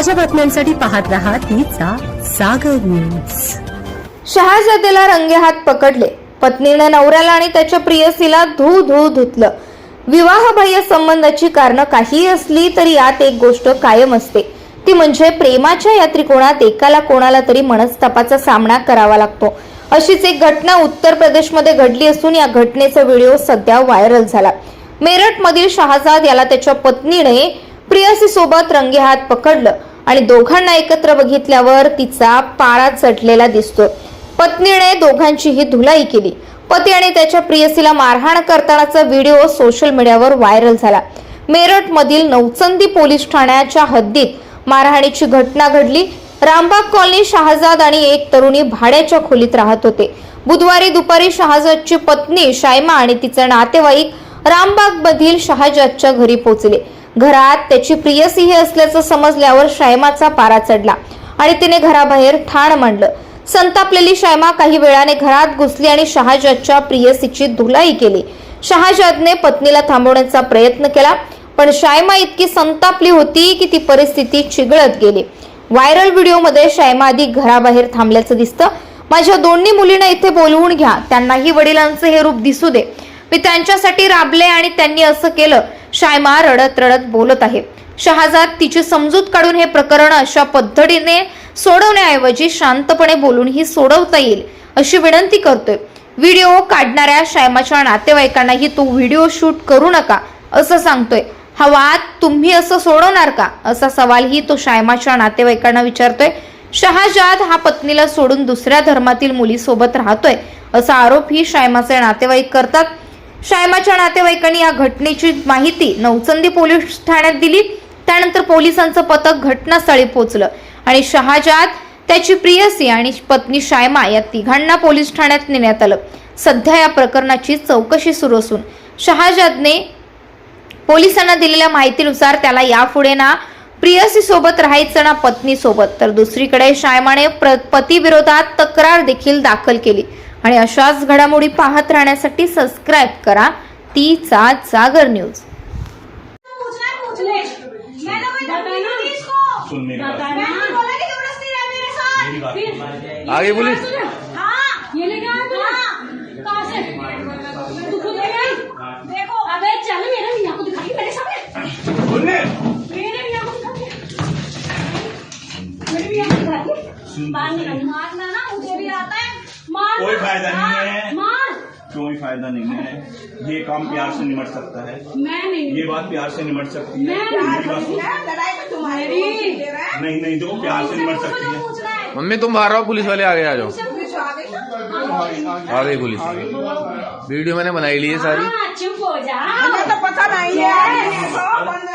ताज्या बातम्यांसाठी पाहत रहा तिचा सागर न्यूज शहाजादेला रंगेहात पकडले. पत्नीने नवऱ्याला आणि त्याच्या प्रियसीला धू धू धुतलं. विवाहबाह्य संबंधाची कारणं काहीही असली तरी यात एक गोष्ट कायम असते. ती म्हणजे प्रेमाच्या या त्रिकोणात एकाला कोणाला तरी मनस्तापाचा सामना करावा लागतो. अशीच एक घटना उत्तर प्रदेशमध्ये घडली असून या घटनेचा व्हिडिओ सध्या व्हायरल झाला. मेरठमधील शहाजाद याला त्याच्या पत्नीने प्रियसी सोबत रंगेहात पकडलं. आणि दोघांना एकत्र बघितल्यावर तिचा पाळा चटलेला दिसतोय पत्नीने दोघांचीही धुलाई केली. पती आणि त्याच्या प्रियसीला मारहाण करतानाचा व्हिडिओ सोशल मीडियावर व्हायरल झाला. मेरठमधील नवचंदी पोलीस ठाण्याच्या हद्दीत मारहाणीची घटना घडली. रामबाग कॉलनी शहाजाद आणि एक तरुणी भाड्याच्या खोलीत राहत होते. बुधवारी दुपारी शहाजादची पत्नी शायमा आणि तिचे नातेवाईक रामबाग मधील शहाजादच्या घरी पोहोचले. घरात त्याची प्रियसीही असल्याचं समजल्यावर शायमाचा पारा चढला आणि तिने घराबाहेर ठाण मांडलं. संतापलेली शायमा काही वेळाने घरात घुसली आणि शहाजादच्या प्रियसीची धुलाई केली. शहाजादने पत्नीला थांबवण्याचा प्रयत्न केला पण शायमा इतकी संतापली होती की ती परिस्थिती चिघळत गेली. व्हायरल व्हिडिओमध्ये शायमा आधी घराबाहेर थांबल्याचं दिसतं. माझ्या दोन्ही मुलींना इथे बोलवून घ्या त्यांनाही वडिलांचं हे रूप दिसू दे. मी त्यांच्यासाठी राबले आणि त्यांनी असं केलं. शायमा रडत रडत बोलत आहे. शहाजाद तिची समजूत काढून हे प्रकरण अशा पद्धतीने सोडवण्याऐवजी शांतपणे बोलून ही सोडवता येईल अशी विनंती करतोय. व्हिडिओ काढणाऱ्या शायमाच्या नातेवाईकांनाही तो व्हिडिओ शूट करू नका असं सांगतोय. हा वाद तुम्ही असं सोडवणार का? असा सवालही तो शायमाच्या नातेवाईकांना विचारतोय. शहाजाद हा पत्नीला सोडून दुसऱ्या धर्मातील मुलीसोबत राहतोय असा आरोपही शायमाचे नातेवाईक करतात. शायमाच्या नातेवाईकांनी या घटनेची माहिती नवचंदी पोलीस ठाण्यात दिली. त्यानंतर पोलिसांचं पथक घटनास्थळी पोहोचलं. आणि शहाजाद त्याची प्रियसी आणि पत्नी शायमा या तिघांना पोलीस ठाण्यात नेण्यात आलं. सध्या या प्रकरणाची चौकशी सुरू असून शहाजादने पोलिसांना दिलेल्या माहितीनुसार त्याला यापुढे ना प्रियसी सोबत राहायचं ना पत्नी सोबत. तर दुसरीकडे शायमाने पतीविरोधात तक्रार देखील दाखल केली. आणि अशाच घडामोडी पाहत राहण्यासाठी सबस्क्राईब करा. तीचा जागर न्यूज बोला आगे पुलिस हाँ ये लेके आया तू हाँ कहाँ से तू खुद लेके आई देखो अबे चल मेरे मियाँ को दिखाई मेरे सामने बोलने मेरे मियाँ को दिखाई मेरे मियाँ को दिखाई सुन बाहर निकल। कोई फ़ायदा नहीं है कोई फ़ायदा नहीं है ये काम प्यार से निमट सकता है मैं नहीं ये बात प्यार से निमट सकती है मेरी बात लड़ाई तो तुम्हारी नहीं नहीं देखो प्यार से निमट सकती है मम्मी तुम बाहर आओ पुलिस वाले आगे आ जाओ आ गई आ गई पुलिस वीडियो मैंने बनाई ली है सारी हाँ, चुप हो जा तो पता नहीं है.